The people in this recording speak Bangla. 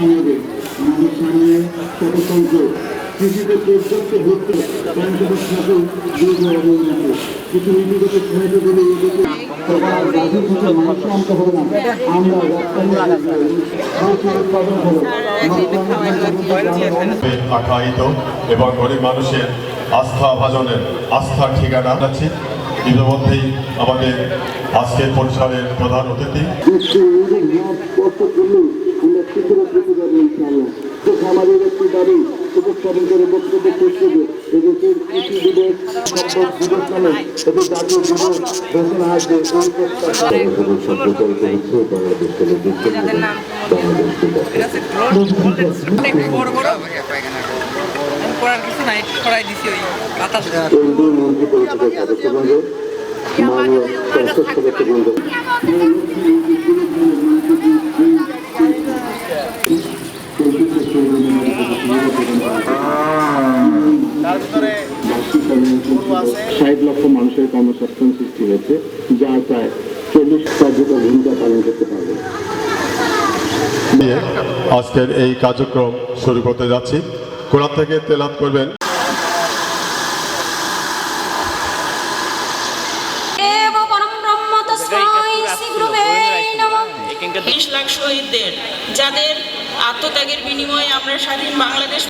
সমাজে আমাদের সামনে স্বতন্ত্র কৃষিতে পর্যাপ্ত ভর্তি পঞ্চদশ সকল দুর্গ অবনত। কিছু নীতিগত এদেরকে মানুষ আনতে হবে না। আমরা রপ্তানি উৎপাদন হলো আখ্যায়িত এবং গরিব মানুষের আস্থা ভাজনের আস্থার ঠিকানা আছে। ইতিমধ্যেই আমাদের আজকের পরিসরের প্রধান অতিথি। একটি দাবি উপস্থাপন বক্তব্য শেষ করবে। এদেশের কৃষি দিবস সম্পদ দিবস নামে এদের জাতীয় দিবস ঘোষণা আসবে এই প্রস্তাব যাদের নাম এটা হচ্ছে ড্রোন একটু বড় বড়। আমি করার কিছু নাই করাই দিছি ওই বাতাস। কেন্দ্রীয় মন্ত্রী পরিষদের সদস্যবৃন্দ মাননীয় সংসদ সদস্যবৃন্দ ষাট লক্ষ মানুষের কর্মসংস্থান সৃষ্টি হয়েছে যা প্রায় চল্লিশ কার্যকর ভূমিকা পালন করতে পারবে। আজকের এই কার্যক্রম শুরু করতে যাচ্ছি। কোরআন থেকে তেলাত করবেন। বিশ লাখ শহীদদের যাদের আত্মত্যাগের বিনিময়ে আমরা স্বাধীন বাংলাদেশ